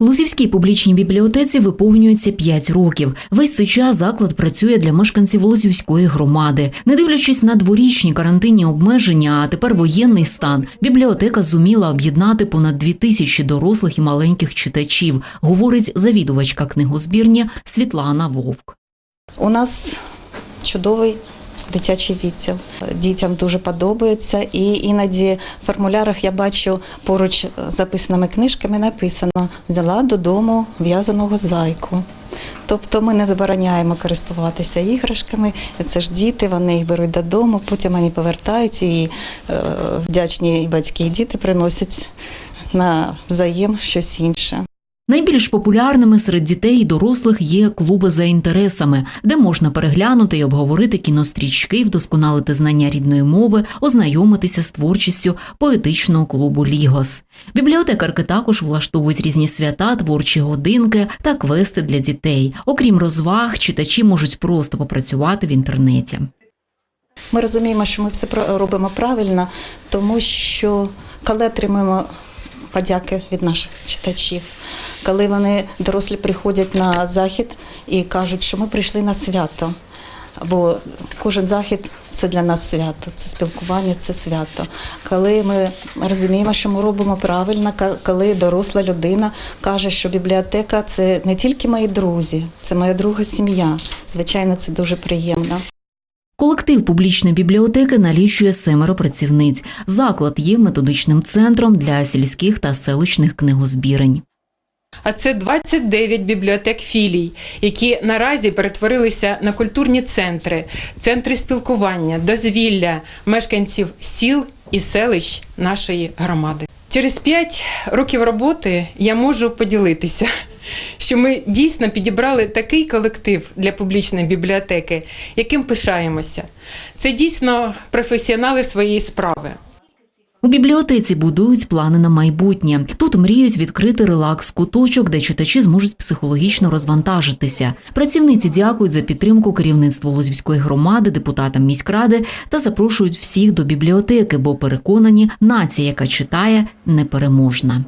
Лузівській публічній бібліотеці виповнюється 5 років. Весь цей час заклад працює для мешканців Лозівської громади. Не дивлячись на дворічні карантинні обмеження, а тепер воєнний стан, бібліотека зуміла об'єднати понад дві тисячі дорослих і маленьких читачів, говорить завідувачка книгозбірні Світлана Вовк. У нас чудовий дитячий відділ. Дітям дуже подобається, і іноді в формулярах я бачу поруч з записаними книжками написано взяла додому в'язаного зайку. Тобто ми не забороняємо користуватися іграшками. Це ж діти, вони їх беруть додому, потім вони повертаються і е, вдячні батьки, і діти приносять на взаєм щось інше. Найбільш популярними серед дітей і дорослих є клуби за інтересами, де можна переглянути і обговорити кінострічки, вдосконалити знання рідної мови, ознайомитися з творчістю поетичного клубу Лігос. Бібліотекарки також влаштовують різні свята, творчі годинки та квести для дітей. Окрім розваг, читачі можуть просто попрацювати в інтернеті. Ми розуміємо, що ми все робимо правильно, тому що коли отримуємо подяки від наших читачів, коли вони дорослі приходять на захід і кажуть, що ми прийшли на свято. Бо кожен захід це для нас свято, це спілкування, це свято. Коли ми розуміємо, що ми робимо правильно, коли доросла людина каже, що бібліотека це не тільки мої друзі, це моя друга сім'я. Звичайно, це дуже приємно. Колектив публічної бібліотеки налічує семеро працівниць. Заклад є методичним центром для сільських та селищних книгозбірень. А це 29 бібліотек філій, які наразі перетворилися на культурні центри, центри спілкування, дозвілля мешканців сіл і селищ нашої громади. Через 5 років роботи я можу поділитися, що ми дійсно підібрали такий колектив для публічної бібліотеки, яким пишаємося. Це дійсно професіонали своєї справи. У бібліотеці будують плани на майбутнє. Тут мріють відкрити релакс-куточок, де читачі зможуть психологічно розвантажитися. Працівниці дякують за підтримку керівництву Лозівської громади, депутатам міськради та запрошують всіх до бібліотеки, бо переконані, нація, яка читає, непереможна.